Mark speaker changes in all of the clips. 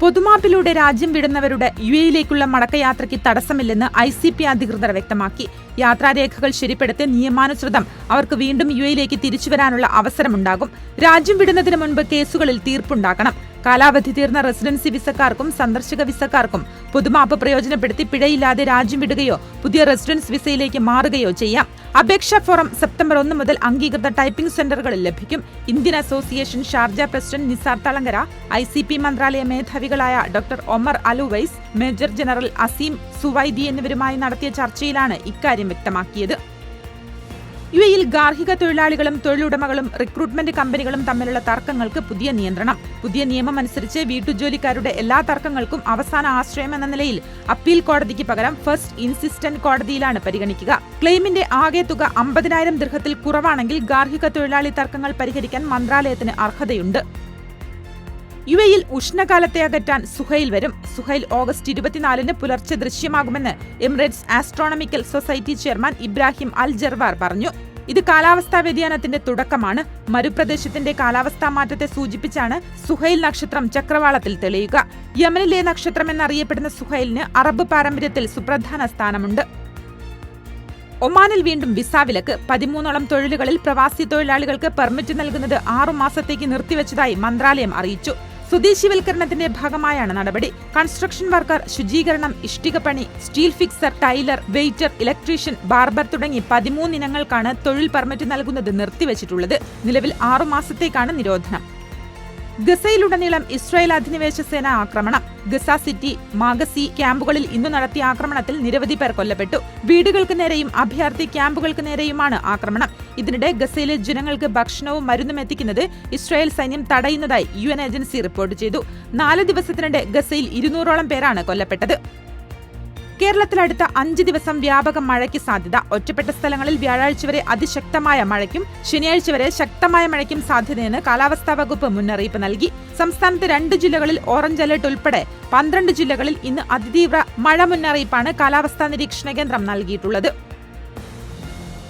Speaker 1: പൊതുമാപ്പിലൂടെ രാജ്യം വിടുന്നവരുടെ യു എയിലേക്കുള്ള മടക്കയാത്രയ്ക്ക് തടസ്സമില്ലെന്ന് ഐ സി പി അധികൃതർ വ്യക്തമാക്കി. യാത്രാരേഖകൾ ശരിപ്പെടുത്തി നിയമാനുസൃതം അവർക്ക് വീണ്ടും യു എയിലേക്ക് തിരിച്ചുവരാനുള്ള അവസരമുണ്ടാകും. രാജ്യം വിടുന്നതിന് മുൻപ് കേസുകളിൽ തീർപ്പുണ്ടാക്കണം കാലാവധി തീർന്ന റെസിഡൻസി വിസക്കാർക്കും സന്ദർശക വിസക്കാർക്കും പുതുമാപ്പ് പ്രയോജനപ്പെടുത്തി പിഴയില്ലാതെ രാജ്യം വിടുകയോ പുതിയ റെസിഡൻസ് വിസയിലേക്ക് മാറുകയോ ചെയ്യാം. അപേക്ഷാ ഫോറം സെപ്റ്റംബർ ഒന്ന് മുതൽ അംഗീകൃത ടൈപ്പിംഗ് സെന്ററുകളിൽ ലഭിക്കും. Indian association Sharjah president Nisar Thalangara I C P മന്ത്രാലയ മേധാവികളായ doctor Omar Aluwais major general Azeem Suwaidi എന്നിവരുമായി നടത്തിയ ചർച്ചയിലാണ് ഇക്കാര്യം വ്യക്തമാക്കിയത്. യു എയിൽ ഗാർഹിക തൊഴിലാളികളും തൊഴിലുടമകളും റിക്രൂട്ട്മെന്റ് കമ്പനികളും തമ്മിലുള്ള തർക്കങ്ങൾക്ക് പുതിയ നിയന്ത്രണം. പുതിയ നിയമം അനുസരിച്ച് വീട്ടുജോലിക്കാരുടെ എല്ലാ തർക്കങ്ങൾക്കും അവസാന ആശ്രയം എന്ന നിലയിൽ അപ്പീൽ കോടതിക്ക് പകരം ഫസ്റ്റ് ഇൻസിസ്റ്റന്റ് കോടതിയിലാണ് പരിഗണിക്കുക. ക്ലെയിമിന്റെ ആകെ തുക അമ്പതിനായിരം ദൃഹത്തിൽ കുറവാണെങ്കിൽ ഗാർഹിക തൊഴിലാളി തർക്കങ്ങൾ പരിഹരിക്കാൻ മന്ത്രാലയത്തിന് അർഹതയുണ്ട്. യു എയിൽ ഉഷ്ണകാലത്തെ അകറ്റാൻ സുഹൈൽ വരും. സുഹൈൽ ഓഗസ്റ്റ് ഇരുപത്തിനാലിന് പുലർച്ചെ ദൃശ്യമാകുമെന്ന് Emirates Astronomical Society chairman Ibrahim Al Jarwan പറഞ്ഞു. ഇത് കാലാവസ്ഥാ വ്യതിയാനത്തിന്റെ തുടക്കമാണ്. മരുപ്രദേശത്തിന്റെ കാലാവസ്ഥാ മാറ്റത്തെ സൂചിപ്പിച്ചാണ് സുഹൈൽ നക്ഷത്രം ചക്രവാളത്തിൽ തെളിയുക. യമനിലെ നക്ഷത്രം എന്നറിയപ്പെടുന്ന സുഹൈലിന് അറബ് പാരമ്പര്യത്തിൽ സുപ്രധാന സ്ഥാനമുണ്ട്. ഒമാനിൽ വീണ്ടും വിസ വിലക്ക്. പതിമൂന്നോളം തൊഴിലുകളിൽ പ്രവാസി തൊഴിലാളികൾക്ക് പെർമിറ്റ് നൽകുന്നത് ആറുമാസത്തേക്ക് നിർത്തിവച്ചതായി മന്ത്രാലയം അറിയിച്ചു. സ്വദേശിവൽക്കരണത്തിന്റെ ഭാഗമായാണ് നടപടി. കൺസ്ട്രക്ഷൻ വർക്കർ ശുചീകരണം ഇഷ്ടികപ്പണി steel fixer tailor waiter electrician barber തുടങ്ങി പതിമൂന്ന് ഇനങ്ങൾക്കാണ് തൊഴിൽ പെർമിറ്റ് നൽകുന്നത് നിർത്തിവച്ചിട്ടുള്ളത്. നിലവിൽ ആറുമാസത്തേക്കാണ് നിരോധനം. ഗസയിലുടനീളം ഇസ്രായേൽ അധിനിവേശ സേന ആക്രമണം. ഗസ സിറ്റി മാഗസി ക്യാമ്പുകളിൽ ഇന്നു നടത്തിയ ആക്രമണത്തിൽ നിരവധി പേർ കൊല്ലപ്പെട്ടു. വീടുകൾക്ക് നേരെയും അഭയാർത്ഥി ക്യാമ്പുകൾക്ക് നേരെയുമാണ് ആക്രമണം. ഇതിനിടെ ഗസയിലെ ജനങ്ങൾക്ക് ഭക്ഷണവും മരുന്നും എത്തിക്കുന്നത് ഇസ്രായേൽ സൈന്യം തടയുന്നതായി യു ഏജൻസി റിപ്പോർട്ട് ചെയ്തു. നാല് ദിവസത്തിനിടെ ഗസയിൽ ഇരുന്നൂറോളം പേരാണ് കൊല്ലപ്പെട്ടത്. കേരളത്തിൽ അടുത്ത അഞ്ച് ദിവസം വ്യാപക മഴയ്ക്ക് സാധ്യത. ഒറ്റപ്പെട്ട സ്ഥലങ്ങളിൽ വ്യാഴാഴ്ച വരെ അതിശക്തമായ മഴയ്ക്കും ശനിയാഴ്ച വരെ ശക്തമായ മഴയ്ക്കും സാധ്യതയെന്ന് കാലാവസ്ഥാ വകുപ്പ് മുന്നറിയിപ്പ് നൽകി. സംസ്ഥാനത്ത് രണ്ട് ജില്ലകളിൽ ഓറഞ്ച് അലർട്ട് ഉൾപ്പെടെ പന്ത്രണ്ട് ജില്ലകളിൽ ഇന്ന് അതിതീവ്ര മഴ മുന്നറിയിപ്പാണ് കാലാവസ്ഥാ നിരീക്ഷണ കേന്ദ്രം നൽകിയിട്ടുള്ളത്.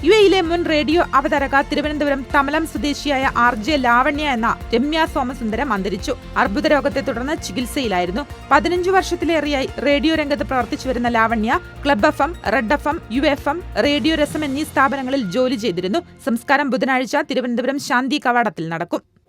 Speaker 1: യു എയിലെ മുൻ റേഡിയോ അവതാരക തിരുവനന്തപുരം തമലം സ്വദേശിയായ ആർ ജെ ലാവണ്യ എന്ന രമ്യ സോമസുന്ദരം അന്തരിച്ചു. അർബുദ രോഗത്തെ തുടർന്ന് ചികിത്സയിലായിരുന്നു. പതിനഞ്ചു വർഷത്തിലേറെയായി റേഡിയോ രംഗത്ത് പ്രവർത്തിച്ചു വരുന്ന Lavanya Club F M Red F M U F M Radio Rasam എന്നീ സ്ഥാപനങ്ങളിൽ ജോലി ചെയ്തിരുന്നു. സംസ്കാരം ബുധനാഴ്ച തിരുവനന്തപുരം ശാന്തി കവാടത്തിൽ നടക്കും.